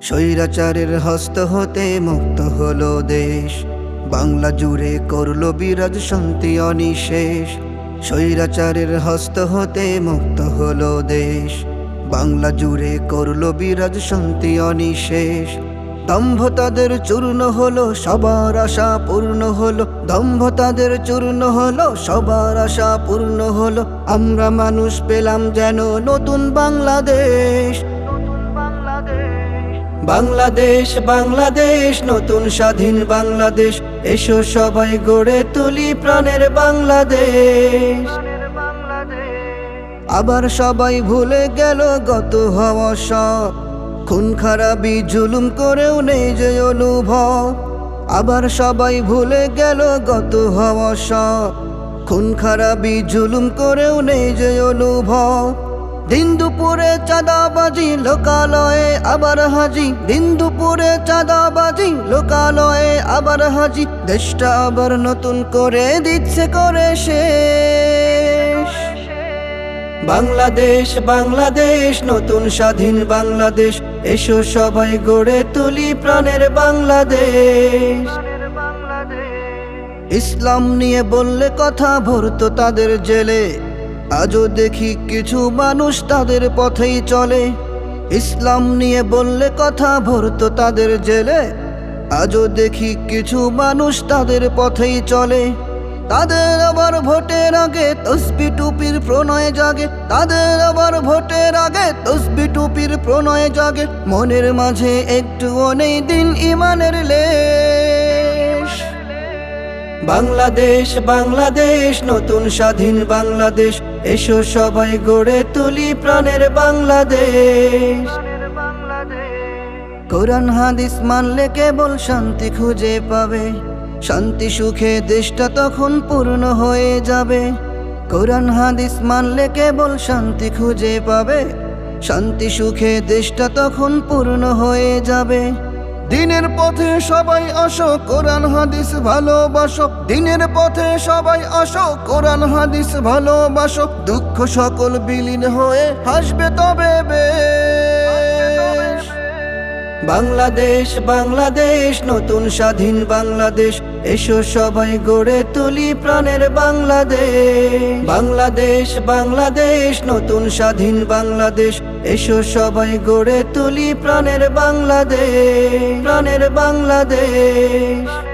স্বৈরাচারের হস্ত হতে মুক্ত হলো দেশ। বাংলা জুড়ে করল বিরাজ শান্তি অনিশেষ। স্বৈরাচারের হস্ত হতে মুক্ত হলো দেশ। বাংলা জুড়ে করল বিরাজ শান্তি অনিশেষ। দম্ভ তাদের চূর্ণ হলো, সবার আশা পূর্ণ হলো। দম্ভ তাদের চূর্ণ হলো, সবার আশা পূর্ণ হলো। আমরা মানুষ পেলাম যেন নতুন বাংলাদেশ। বাংলাদেশ বাংলাদেশ, নতুন স্বাধীন বাংলাদেশ। এসো সবাই গড়ে তুলি প্রাণের বাংলাদেশ। আবার সবাই ভুলে গেল গত হওয়া সব। খুন খারাপি জুলুম করেও নেই যে অনুভব। আবার সবাই ভুলে গেল গত হওয়া সব। খুন খারাপি জুলুম করেও নেই যে অনুভব। দিন দুপুরে চাঁদাবাজি লোকালয়ে আবার হাজি। দিন দুপুরে চাঁদাবাজি লোকালয়ে আবার হাজি। দেশটা আবার নতুন করে দিচ্ছে, করে শেষ। বাংলাদেশ বাংলাদেশ, নতুন স্বাধীন বাংলাদেশ। এসো সবাই গড়ে তুলি প্রাণের বাংলাদেশ। ইসলাম নিয়ে বললে কথা ভরত তাদের জেলে। আজও দেখি কিছু মানুষ তাদের পথেই চলে। ইসলাম নিয়ে বললে কথা ভরতো তাদের জেলে। আজও দেখি কিছু মানুষ তাদের পথেই চলে। তাদের আবার ভোটের আগে তসবি টুপির প্রণয় জাগে। তাদের আবার ভোটের আগে তসবি টুপির প্রণয় জাগে। মনের মাঝে একটু নেই দিন ইমানের লেশ। বাংলাদেশ বাংলাদেশ, নতুন স্বাধীন বাংলাদেশ। এসো সবাই গড়ে তুলি প্রাণের বাংলাদেশ। কোরআন, হাদিস মানলে কেবল শান্তি খুঁজে পাবে। শান্তি, সুখে দেশটা তখন পূর্ণ হয়ে যাবে। কোরআন, হাদিস মানলে কেবল শান্তি খুঁজে পাবে। শান্তি, সুখে দেশটা তখন পূর্ণ হয়ে যাবে। দিনের পথে সবাই আসো কোরআন, হাদিস ভালোবাসো দিনের পথে সবাই আসো কোরআন, হাদিস ভালোবাসো দুঃখ সকল বিলীন হয়ে হাসবে তবে বেশ। বাংলাদেশ বাংলাদেশ, নতুন স্বাধীন বাংলাদেশ। এসো সবাই গড়ে তুলি প্রাণের বাংলাদেশ। বাংলাদেশ বাংলাদেশ, নতুন স্বাধীন বাংলাদেশ। এসো সবাই গড়ে তুলি প্রাণের বাংলাদেশ। প্রাণের বাংলাদেশ।